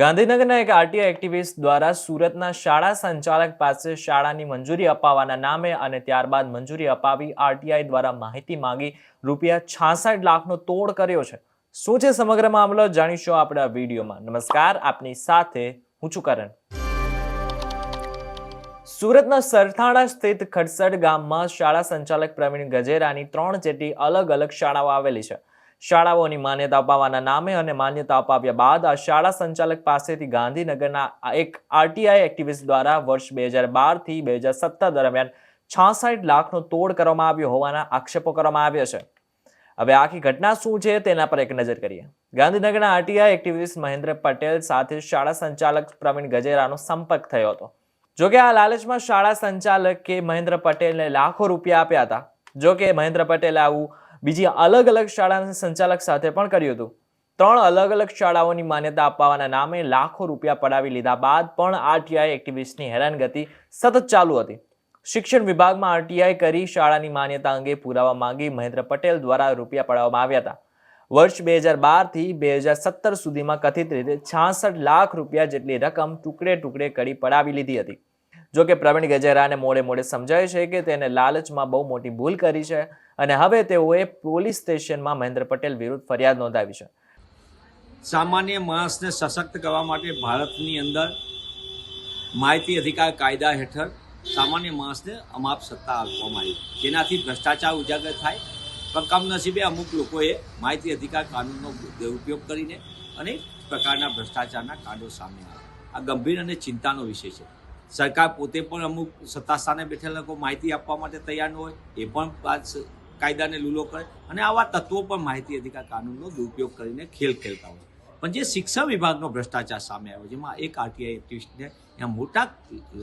ગાંધીનગરના એક RTI activist દ્વારા સુરતના શાળા સંચાલક પાસે શાળાની મંજૂરી અપાવવાના નામે અને ત્યારબાદ મંજૂરી અપાવી આરટીઆઈ દ્વારા માહિતી માંગી રૂપિયા છાસઠ લાખનો તોડ કર્યો છે. શું છે સમગ્ર મામલો જાણીશું આપણે વિડીયોમાં. નમસ્કાર, આપની સાથે હું છું કરણ. સુરતના સરથાણા સ્થિત ખડસડ ગામમાં શાળા સંચાલક પ્રવીણ ગજેરાની ત્રણ જેટલી અલગ અલગ શાળાઓ આવેલી છે. શાળાઓની માન્યતા અપાવવાના નામે અને માન્યતા અપાવ્યા બાદ આ શાળા સંચાલક પાસેથી ગાંધીનગરના એક આરટીઆઈ એક્ટિવિસ્ટ દ્વારા વર્ષ બે હજાર બારથી બે હજાર સત્તર દરમિયાન છાસઠ લાખનો તોડ કરવામાં આવ્યો હોવાના આક્ષેપો કરવામાં આવ્યા છે. હવે આખી ઘટના શું છે તેના પર એક નજર કરીએ. ગાંધીનગરના આરટીઆઈ એક્ટિવિસ્ટ મહેન્દ્ર પટેલ સાથે શાળા સંચાલક પ્રવીણ ગજેરાનો સંપર્ક થયો હતો. જોકે આ લાલચમાં શાળા સંચાલકે મહેન્દ્ર પટેલને લાખો રૂપિયા આપ્યા હતા. જોકે મહેન્દ્ર પટેલે આવું બીજી અલગ અલગ શાળાના સંચાલક સાથે પણ કર્યું હતું. ત્રણ અલગ અલગ શાળાઓની માન્યતા અપાવવાના નામે લાખો રૂપિયા પડાવી લીધા બાદ પણ આરટીઆઈ એક્ટિવિસ્ટની હેરાનગતિ સતત ચાલુ હતી. શિક્ષણ વિભાગમાં આરટીઆઈ કરી શાળાની માન્યતા અંગે પુરાવા માંગી મહેન્દ્ર પટેલ દ્વારા રૂપિયા પડાવવામાં આવ્યા હતા. વર્ષ બે હજાર બારથી બે હજાર સત્તર સુધીમાં કથિત રીતે છાસઠ લાખ રૂપિયા જેટલી રકમ ટુકડે ટુકડે કરી પડાવી લીધી હતી. જો કે પ્રવીણ ગજેરાને મોડે મોડે સમજાય છે કે તેને લાલચમાં બહુ મોટી ભૂલ કરી છે અને હવે તેઓએ પોલીસ સ્ટેશનમાં મહેન્દ્ર પટેલ વિરુદ્ધ ફરિયાદ નોંધાવી છે. સામાન્ય માણસને સશક્ત કરવા માટે ભારતની અંદર માહિતી અધિકાર કાયદા હેઠળ સામાન્ય માણસને અમાપ સત્તા આપવામાં આવી. જેનાથી ભ્રષ્ટાચાર ઉજાગર થાય. પણ કમનસીબે અમુક લોકોએ માહિતી અધિકાર કાનૂનનો દુરુપયોગ કરીને અનેક પ્રકારના ભ્રષ્ટાચારના કાંડો સામે આવ્યા. આ ગંભીર અને ચિંતાનો વિષય છે. સરકાર પોતે પણ અમુક સત્તા સ્થાને બેઠેલા લોકો માહિતી આપવા માટે તૈયાર ન હોય, એ પણ કાયદાને લૂલો કરે અને આવા તત્વો પણ માહિતી અધિકાર કાનૂનનો દુરુપયોગ કરીને ખેલ ખેલતા હોય. પણ જે શિક્ષણ વિભાગનો ભ્રષ્ટાચાર સામે આવ્યો, જેમાં એક આરટીઆઈ એક્ટિવિસ્ટને ત્યાં મોટા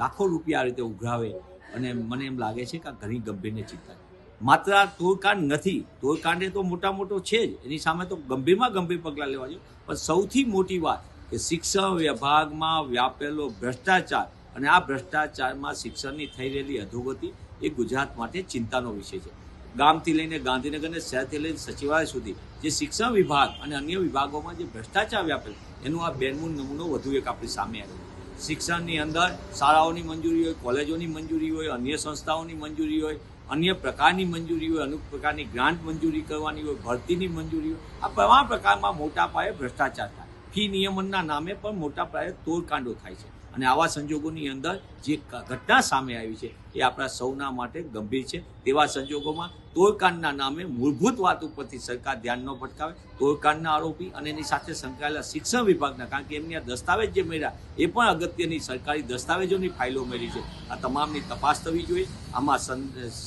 લાખો રૂપિયા આ રીતે ઉઘરાવે અને મને એમ લાગે છે કે આ ઘણી ગંભીરને ચિંતા માત્ર આ તોડકાંડ નથી, તોડકાંડ એ તો મોટા મોટો છે જ. એની સામે તો ગંભીરમાં ગંભીર પગલાં લેવા જોઈએ પણ સૌથી મોટી વાત કે શિક્ષણ વિભાગમાં વ્યાપેલો ભ્રષ્ટાચાર અને આ ભ્રષ્ટાચારમાં શિક્ષણની થઈ રહેલી અધોગતિ એ ગુજરાત માટે ચિંતાનો વિષય છે. ગામથી લઈને ગાંધીનગરને શહેરથી લઈને સચિવાલય સુધી જે શિક્ષણ વિભાગ અને અન્ય વિભાગોમાં જે ભ્રષ્ટાચાર વ્યાપેલ એનું આ બેનમૂન નમૂનો વધુ એક આપણી સામે આવ્યો શિક્ષણની અંદર શાળાઓની મંજૂરી હોય, કોલેજોની મંજૂરી હોય, અન્ય સંસ્થાઓની મંજૂરી હોય, અન્ય પ્રકારની મંજૂરી હોય, અમુક પ્રકારની ગ્રાન્ટ મંજૂરી કરવાની હોય, ભરતીની મંજૂરી હોય, આ તમામ પ્રકારમાં મોટા પાયે ભ્રષ્ટાચાર ફી નિયમનના નામે પણ મોટા પાયે તોડકાંડો થાય છે. અને આવા સંજોગોની અંદર જે ઘટના સામે આવી છે એ આપણા સૌના માટે ગંભીર છે. તેવા સંજોગોમાં તોડકાંડના નામે મૂળભૂત વાત ઉપરથી સરકાર ધ્યાન ન ભટકાવે તોડકાંડના આરોપી અને એની સાથે સંકળાયેલા શિક્ષણ વિભાગના, કારણ કે એમની આ દસ્તાવેજ જે મળ્યા, એ પણ અગત્યની સરકારી દસ્તાવેજોની ફાઇલો મળી છે. આ તમામની તપાસ થવી જોઈએ. આમાં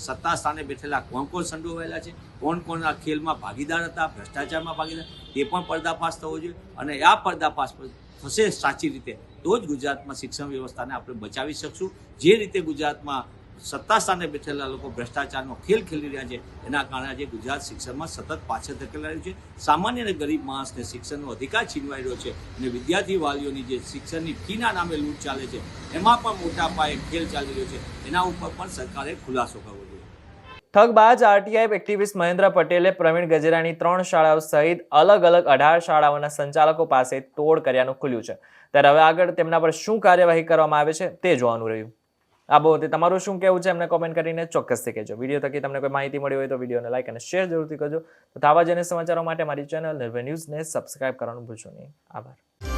સત્તા સ્થાને બેઠેલા કોણ કોણ સંડોવાયેલા છે, કોણ કોણ આ ખેલમાં ભાગીદાર હતા, ભ્રષ્ટાચારમાં ભાગીદાર, તે પણ પર્દાફાશ થવો જોઈએ. અને આ પર્દાફાશ પર થશે સાચી રીતે તો જ ગુજરાતમાં શિક્ષણ વ્યવસ્થાને આપણે બચાવી શકશું. જે રીતે ગુજરાતમાં સત્તા સ્થાને બેઠેલા લોકો ભ્રષ્ટાચારનો ખેલ ખેલી રહ્યા છે, એના કારણે આજે ગુજરાત શિક્ષણમાં સતત પાછળ ધકેલાયું છે. સામાન્ય અને ગરીબ માણસને શિક્ષણનો અધિકાર છીનવાઈ રહ્યો છે અને વિદ્યાર્થી વાલીઓની જે શિક્ષણની ફીના નામે લૂંટ ચાલે છે, એમાં પણ મોટા પાયે ખેલ ચાલી રહ્યો છે. એના ઉપર પણ સરકારે ખુલાસો કરવો જોઈએ. ઠગબાજ આરટીઆઈ એક્ટિવિસ્ટ મહેન્દ્ર પટેલે પ્રવીણ ગજેરાની ત્રણ શાળાઓ સહિત અલગ અલગ અઢાર શાળાઓના સંચાલકો પાસે તોડ કર્યાનું ખુલ્યું છે. ત્યારે હવે આગળ તેમના પર શું કાર્યવાહી કરવામાં આવે છે તે જોવાનું રહ્યું. આ બાબતે તમારું શું કહેવું છે એમને કોમેન્ટ કરીને ચોક્કસથી કહેજો. વીડિયો થકી તમને કોઈ માહિતી મળી હોય તો વિડીયોને લાઈક અને શેર જરૂરથી કરજો. તો આવા જ સમાચારો માટે મારી ચેનલ નિર્ભય ન્યૂઝને સબસ્ક્રાઇબ કરવાનું ભૂલશો નહીં. આભાર.